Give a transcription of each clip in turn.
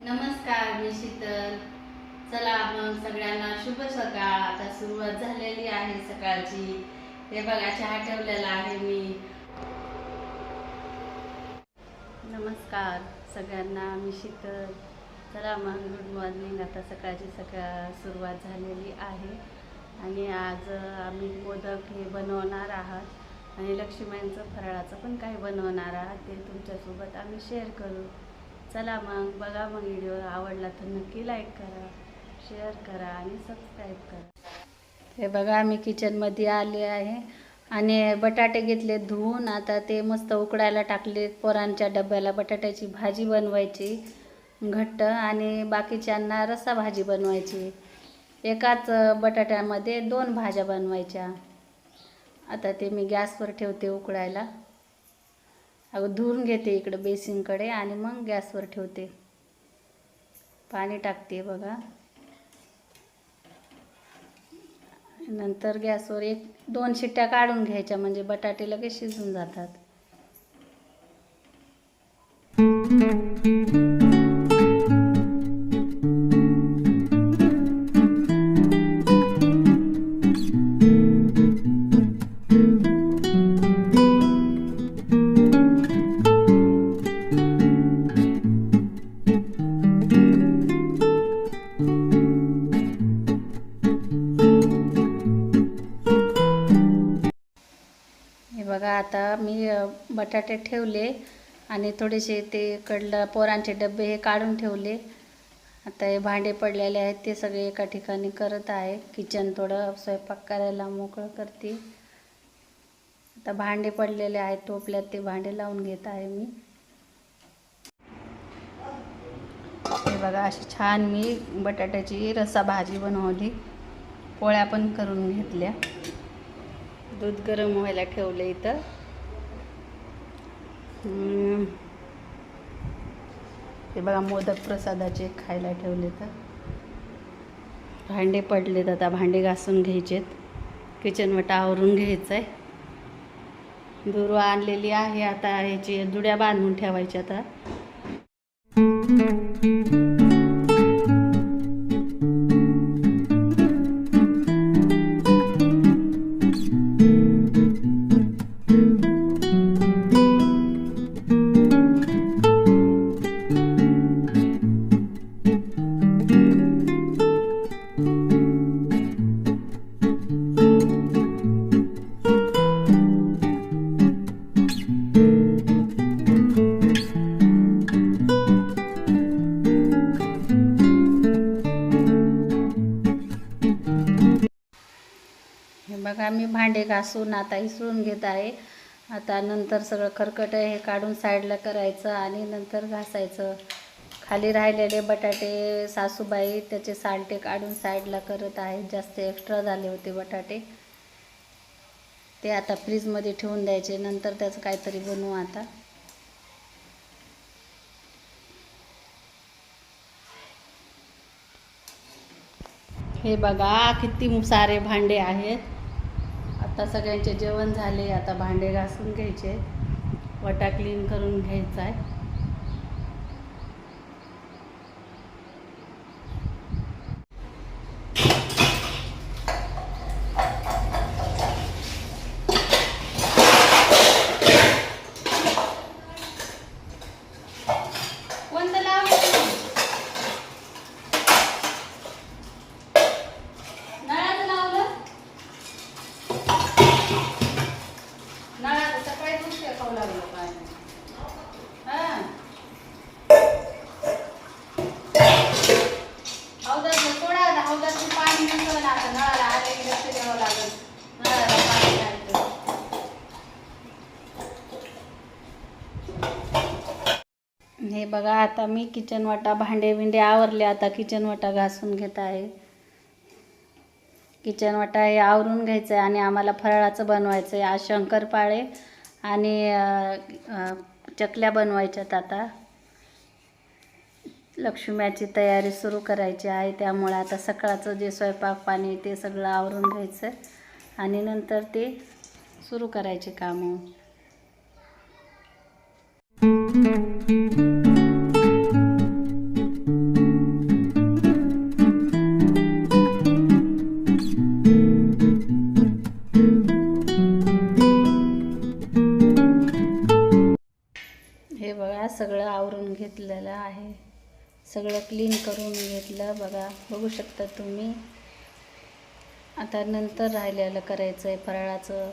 नमस्कार मी शीतल. चला मग सगळ्यांना शुभ सकाळ. आता सुरुवात झालेली आहे सकाळची. हे बघा चहा ठेवलेला आहे मी. नमस्कार सगळ्यांना मी शीतल. चला मग गुड मॉर्निंग. आता सकाळची सकाळ सुरुवात झालेली आहे. आणि आज आम्ही मोदक हे बनवणार आहात. आणि लक्ष्मीबाईंचं फराळाचं पण काही बनवणार आहात. ते तुमच्यासोबत आम्ही शेअर करू. चला मग बघा मग व्हिडिओ आवडला तर नक्की लाईक करा शेअर करा आणि सबस्क्राईब करा. हे बघा मी किचनमध्ये आले आहे. आणि बटाटे घेतले धुवून. आता ते मस्त उकडायला टाकले पोरांच्या डब्याला. बटाट्याची भाजी बनवायची घट्ट आणि बाकीच्यांना रस्सा भाजी बनवायची. एकाच बटाट्यामध्ये दोन भाज्या बनवायच्या. आता ते मी गॅसवर ठेवते उकडायला. अगं धुवून घेते इकडं बेसिनकडे आणि मग गॅसवर ठेवते. पाणी टाकते बघा. नंतर गॅसवर एक दोन शिट्ट्या काढून घ्यायच्या म्हणजे बटाटे लगेच शिजून जातात. बटाटे ठेवले आणि थोडेसे ते कडलं पोरांचे डबे हे काढून ठेवले. आता हे भांडे पडलेले आहेत ते सगळे एका ठिकाणी करत आहे. किचन थोडं स्वयंपाक करायला मोकळं करते. आता भांडे पडलेले आहेत टोपल्यात ते भांडे लावून घेत आहे मी. हे बघा अशी छान मी बटाट्याची रसा भाजी बनवली. पोळ्या पण करून घेतल्या. दूध गरम व्हायला ठेवलं इथं. ते हे बघा मोदक प्रसादाचे खायला ठेवले तर. भांडे पडलेत आता भांडे घासून घ्यायचेत. किचनवटा आवरून घ्यायचं आहे दुर्वा आणलेली आहे आता ह्याची जुड्या बांधून ठेवायच्या आता. बघा मी भांडे घासून आता इसळून घेत आहे. आता नंतर सगळं खरकट हे काढून साईडला करायचं आणि नंतर घासायचं. खाली राहिलेले बटाटे सासूबाई त्याचे सालटे काढून साईडला करत आहेत. जास्त एक्स्ट्रा झाले होते बटाटे. ते आता फ्रीजमध्ये ठेवून द्यायचे. नंतर त्याचं काहीतरी बनवू आता. हे बघा किती सारे भांडे आहेत. आता सगळ्यांचे जेवण झाले आता भांडे घासून घ्यायचे वटा क्लीन करून घ्यायचा आहे कोणतं लावायचं नळाचं लावलं नळाचं सकाळी दुसऱ्या खाऊ लागलं काय हां हौदाचं सोडा आता हौदाचं पाणी नसलं ना आता नळाला आले की लक्ष द्यावं लागेल नळाला पाणी काढतं हे बघा आता मी किचन वाटा भांडे बिंडे आवरले आता किचन वाटा घासून घेत आहे. किचन वाटा हे आवरून घ्यायचं आहे आणि आम्हाला फराळाचं बनवायचं आहे आज शंकरपाळे आणि चकल्या बनवायच्यात आता. लक्ष्म्याची तयारी सुरू करायची आहे त्यामुळे आता सकाळचं जे स्वयंपाक पाणी ते सगळं आवरून घ्यायचं आणि नंतर ते सुरू करायचे कामं. सगळं क्लीन करून घेतलं. बघा बघू शकता तुम्ही. आता नंतर राहिलेलं करायचं आहे फराळाचं.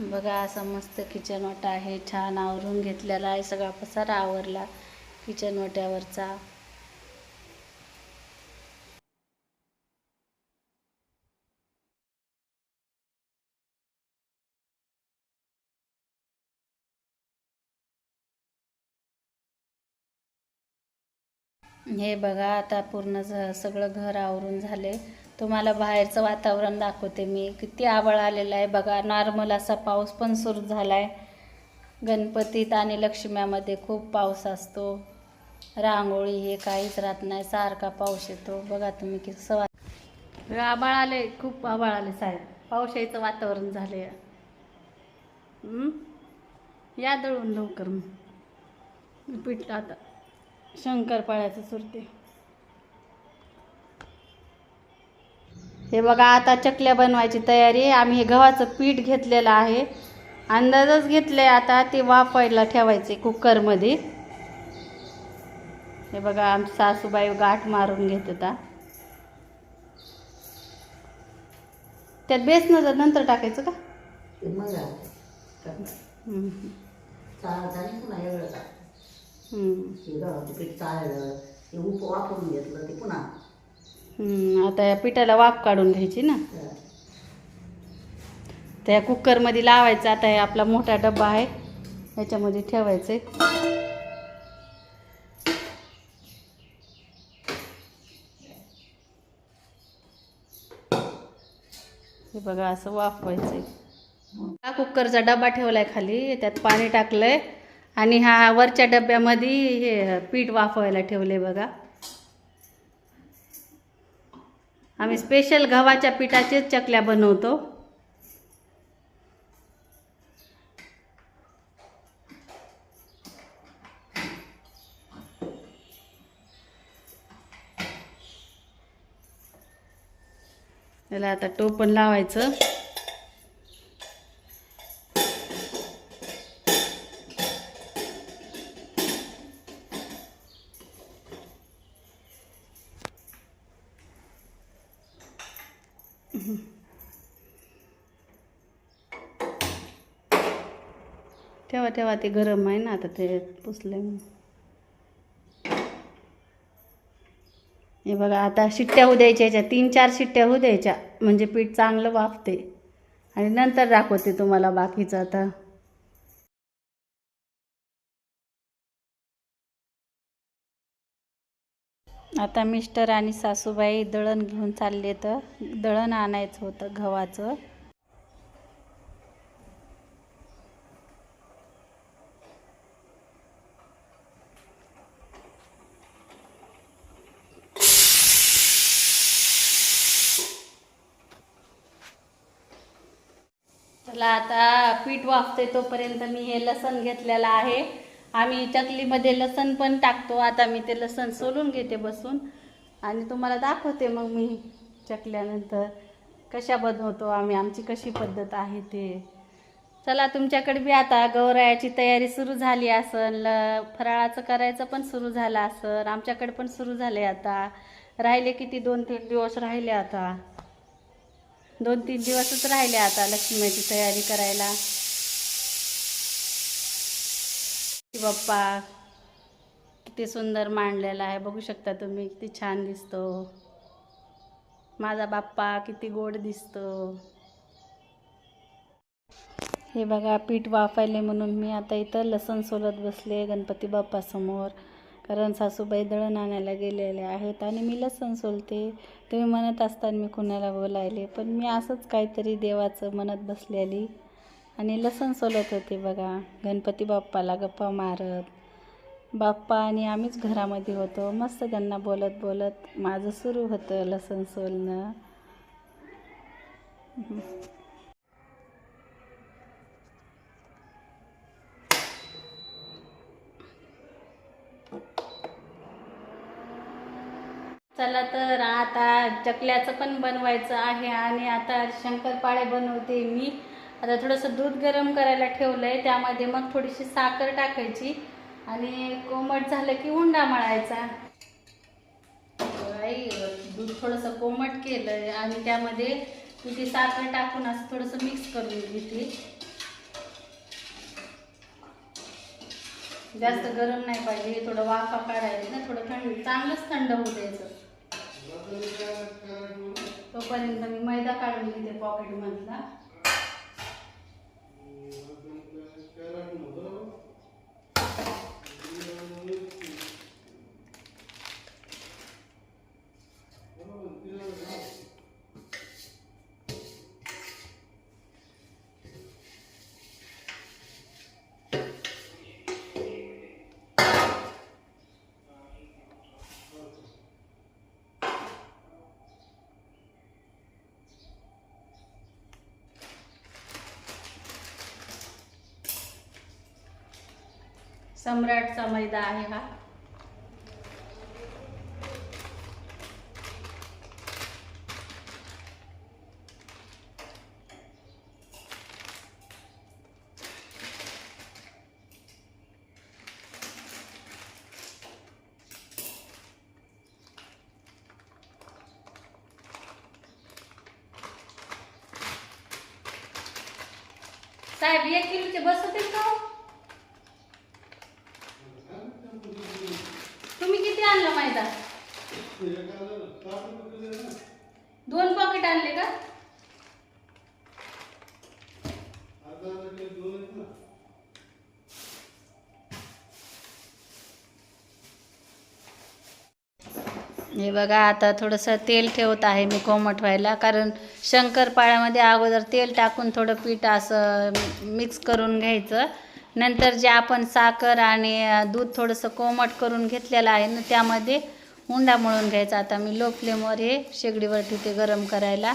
बघा असा मस्त किचन वाटा आहे. छान आवरून घेतलेला आहे. सगळा पसारा आवरला किचन वाट्यावरचा. हे बघा आता पूर्ण ज- सगळं घर आवरून झाले. तुम्हाला बाहेरचं वातावरण दाखवते मी. किती आवळ आलेलं आहे बघा. नॉर्मल असा पाऊस पण सुरू झाला आहे गणपतीत आणि लक्ष्म्यामध्ये खूप पाऊस असतो. रांगोळी हे काहीच राहत नाही. सारखा पाऊस येतो. बघा तुम्ही किती वा आबाळ आले खूप आबाळ आले साहेब. पाऊस यायचं वातावरण झाले या दळून लवकर. मग पीठ आता. शंकरपाळ्याचं सुरते. हे बघा आता चकल्या बनवायची तयारी आहे. आम्ही हे गव्हाचं पीठ घेतलेलं आहे. अंदाजच घेतले आता ते वाफायला ठेवायचे कुकरमध्ये. हे बघा आमची सासूबाई गाठ मारून घेत होता त्यात बेसनं नंतर टाकायचं का? मग गव्हाचं पीठ चाललं ते उप वापरून घेतलं ते पुन्हा. हम्म. आता या पिठाला वाफ काढून घ्यायची ना. अं, त्या कुकरमध्ये लावायचं आता हे आपला मोठा डब्बा आहे ह्याच्यामध्ये ठेवायचे हे बघा असं वाफवायचंय. हा कुकरचा डबा ठेवलाय खाली त्यात पाणी टाकलंय. आणि हा वरच्या डब्यामध्ये हे पीठ वाफवायला ठेवले बघा. आम्ही स्पेशल गव्हाच्या पिठाचेच चकल्या बनवतो. त्याला आता टोपण लावायचं. ठेवा ठेवा ते गरम आहे ना आता ते पुसलं हे बघा आता शिट्ट्या होऊ द्यायच्या याच्या तीन चार शिट्ट्या होऊ द्यायच्या. म्हणजे पीठ चांगलं वाफते. आणि नंतर दाखवते तुम्हाला बाकीचं आता. आता मिस्टर आणि सासूबाई दळण घेऊन चालले तर दळण आणायचं होतं गव्हाचं. चला आता पीठ वाफते तोपर्यंत मी हे लसण घेतलेलं आहे. आम्ही चकलीमध्ये लसण पण टाकतो. आता मी ते लसण सोलून घेते बसून आणि तुम्हाला दाखवते मग मी चकल्यानंतर कशा बनवतो आम्ही आमची कशी पद्धत आहे ते. चला तुमच्याकडे बी आता गौरायाची तयारी सुरू झाली असन ल फराळाचं करायचं पण सुरू झालं असन आमच्याकडे पण सुरू झाले आता. राहिले किती दोन तीन दिवस राहिले आता. दोन तीन दिवसच राहिले आता लक्ष्मीची तयारी करायला. बाप्पा किती सुंदर मांडलेला आहे. बघू शकता तुम्ही किती छान दिसतो. माझा बाप्पा किती गोड दिसतो. हे बघा पीठ वाफायले म्हणून मी आता इथं लसण सोलत बसले गणपती बाप्पासमोर. कारण सासूबाई दळण आणायला गेलेले आहेत आणि मी लसण सोलते. तुम्ही म्हणत असताना मी कुणाला बोलायले पण मी असंच काहीतरी देवाचं म्हणत बसलेली. आणि लसण सोलत होते बघा गणपती बाप्पाला गप्पा मारत. बाप्पा आणि आम्हीच घरामध्ये होतो मस्त त्यांना बोलत बोलत माझं सुरू होतं लसण सोलणं. चला तर आता चकल्याचं पण बनवायचं आहे आणि आता शंकरपाळे बनवते मी. आता थोडंसं दूध गरम करायला ठेवलं आहे त्यामध्ये मग थोडीशी साखर टाकायची आणि कोमट झालं की हुंडा मळायचा. दूध थोडंसं कोमट केलं आणि त्यामध्ये मी ती साखर टाकून असं थोडंसं मिक्स करून घेते. जास्त गरम नाही पाहिजे हे थोडं वाफा काढायला ना थोडं थंड चांगलंच थंड होऊ द्यायचं. तोपर्यंत मी मैदा काढून घेते पॉकेटमधला सम्राटचा मैदा आहे हा. साहेब एक किलोचे बसवतील का हो? तुम्ही किती आणलं मैदा दोन पॉकेट आणले का हे बघा आता थोडंसं तेल ठेवत आहे मी कोमट व्हायला कारण शंकरपाळ्यामध्ये अगोदर तेल टाकून थोडं पीठ असं मिक्स करून घ्यायचं. नंतर जे आपण साखर आणि दूध थोडंसं कोमट करून घेतलेलं आहे ना त्यामध्ये हुंडा मळून घ्यायचा. आता मी लो फ्लेमवर हे शेगडीवरती ते गरम करायला.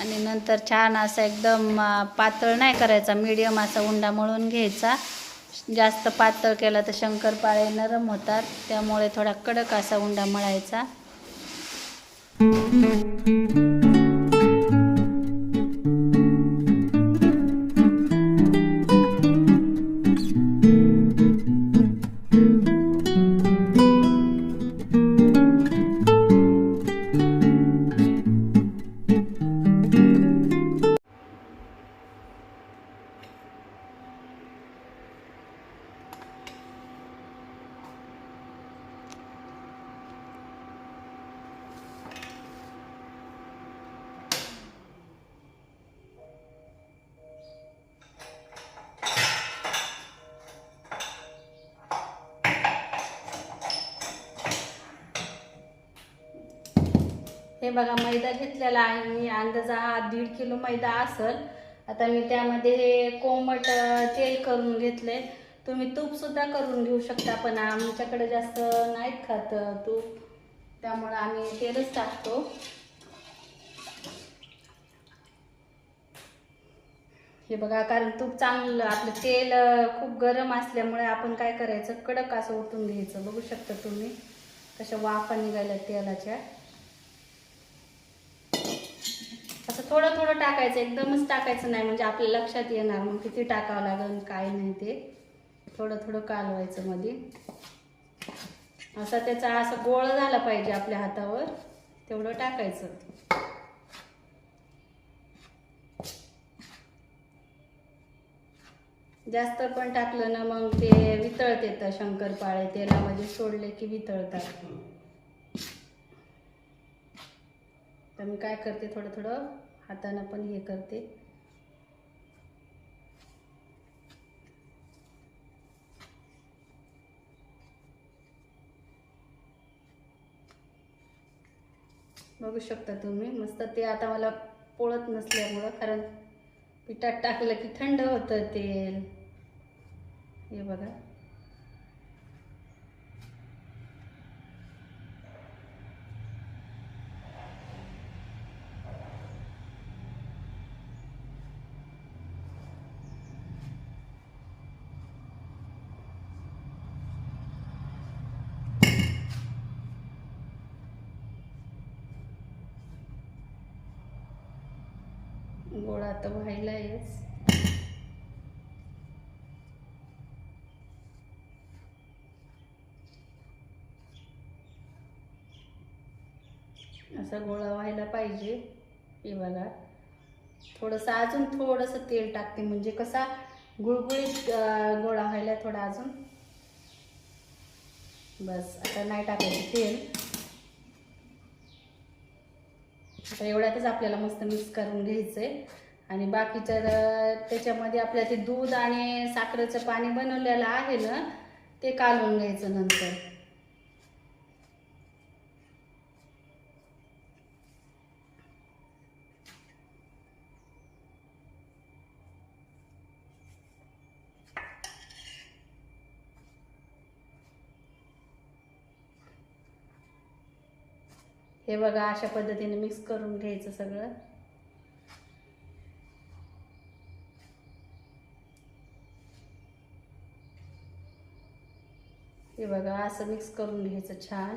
आणि नंतर छान असा एकदम पातळ नाही करायचा मीडियम असा हुंडा मळून घ्यायचा. जास्त पातळ केला तर शंकरपाळे नरम होतात. त्यामुळे थोडा कडक असा उंडा मळायचा. हे बघा मैदा घेतलेला आहे मी. अंदाजा हा दीड किलो मैदा असल. आता मी त्यामध्ये हे कोमट तेल करून घेतले. तुम्ही तूपसुद्धा करून घेऊ शकता पण आमच्याकडे जास्त नाहीत खात तूप. त्यामुळं आम्ही तेलच टाकतो. हे बघा कारण तूप चांगलं आपलं तेल खूप गरम असल्यामुळे आपण काय करायचं? कडक असं ओतून घ्यायचं. बघू शकता तुम्ही कशा वाफा निघाल्या तेलाच्या असं थोडं थोडं टाकायचं एकदमच टाकायचं नाही म्हणजे आपल्या लक्षात येणार मग किती टाकावं लागेल काय नाही ते. थोडं थोडं कालवायचं मध्ये असा त्याचा असं गोळ झाला पाहिजे आपल्या हातावर तेवढं टाकायचं. जास्त पण टाकलं ना मग ते वितळत येतं शंकरपाळे तेलामध्ये म्हणजे सोडले की वितळतात. तर मी काय करते थोडं थोडं हातानं पण हे करते. बघू शकता तुम्ही मस्त ते आता मला पोळत नसल्यामुळं कारण पिठात टाकलं की थंड होतं तेल. हे बघा. गोळा तर व्हायला आहेच असा गोळा व्हायला पाहिजे पिवाला थोडंसं अजून थोडंसं तेल टाकते म्हणजे कसा गुळगुळीत गोळा व्हायला थोडा अजून. बस आता नाही टाकायचं तेल. आता एवढ्यातच आपल्याला मस्त मिक्स करून घ्यायचं आहे आणि बाकीच्या त्याच्यामध्ये आपल्या ते दूध आणि साखरेचं पाणी बनवलेलं आहे ना ते कालवून घ्यायचं नंतर. हे बघा अशा पद्धतीने मिक्स करून घ्यायचं सगळं. हे बघा असं मिक्स करून घ्यायचं छान.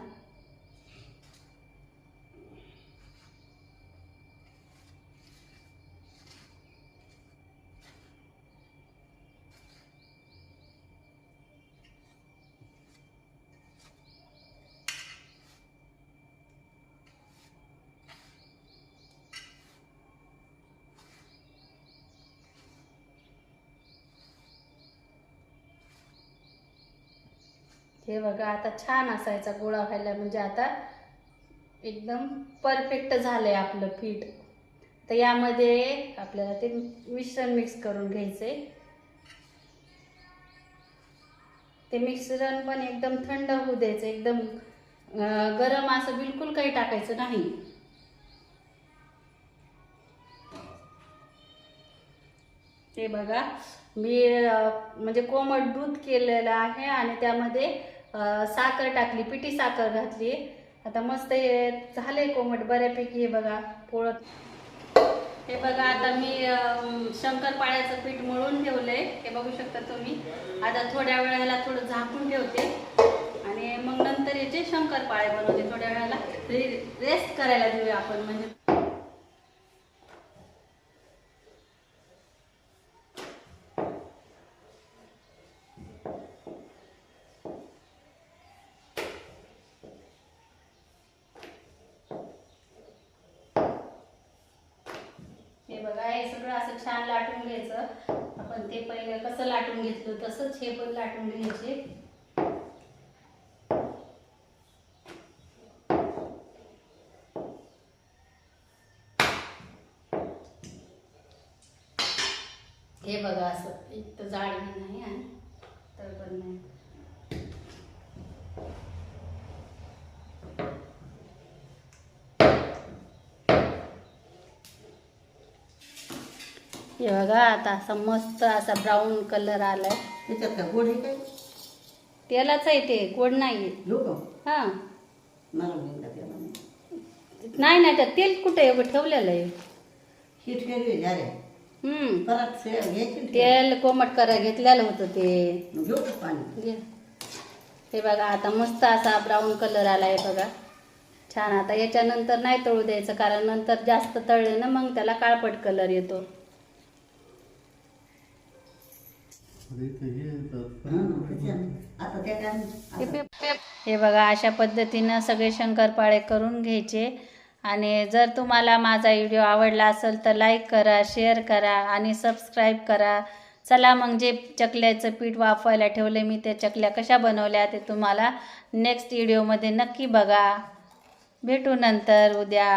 हे बघा आता छान असायचा गोळा व्हायला. म्हणजे आता एकदम परफेक्ट झालं आहे आपलं पीठ. तर यामध्ये आपल्याला ते मिश्रण मिक्स करून घ्यायचंय. ते मिश्रण पण एकदम थंड होऊ द्यायचं. एकदम गरम असं बिलकुल काही टाकायचं नाही. ते बघा मी म्हणजे कोमट दूध केलेलं आहे आणि त्यामध्ये साखर टाकली पिठी साखर घातली. आता मस्त हे झाले कोमट बऱ्यापैकी हे बघा पोळत हे बघा आता मी शंकरपाळ्याचं पीठ मळून ठेवलंय. हे बघू शकता तुम्ही. आता थोड्या वेळाला थोडं झाकून ठेवते. आणि मग नंतर याचे शंकरपाळे बनवते थोड्या वेळाला. रेस्ट करायला देऊया आपण म्हणजे हे बघा हे सगळं असं छान लाटून घ्यायचं आपण ते पहिले कसं लाटून घेतलं तसंच हे पण लाटून घ्यायचे. हे बघा असं एक तर जाड नाही आणि पण नाही. हे बघा आता असा मस्त असा ब्राऊन कलर आलाय. त्याच्यात काय गोड आहे काय? तेलाच आहे ते गोड नाही घेऊ का? हा. मला घेऊन त्याला नाही नाही नाही त्यात तेल कुठे एवढं ठेवलेलं आहे. हीट केली अरे. हम्म. परत से घ्यायची ना तेल कोमट करा घेतलेलं होतं ते. ती. घेऊ का पाणी? घे. हे बघा आता मस्त असा ब्राऊन कलर आलाय बघा. छान आता याच्यानंतर नाही तळू द्यायचं कारण नंतर जास्त तळले ना मग त्याला काळपट कलर येतो. आता त्या काय हे बघा अशा पद्धतीनं सगळे शंकरपाळे करून घ्यायचे. आणि जर तुम्हाला माझा व्हिडिओ आवडला असेल तर लाईक करा शेअर करा आणि सबस्क्राईब करा. चला मग जे चकल्याचं पीठ वाफवायला ठेवलं मी त्या चकल्या कशा बनवल्या ते तुम्हाला नेक्स्ट व्हिडिओमध्ये नक्की बघा. भेटू नंतर उद्या.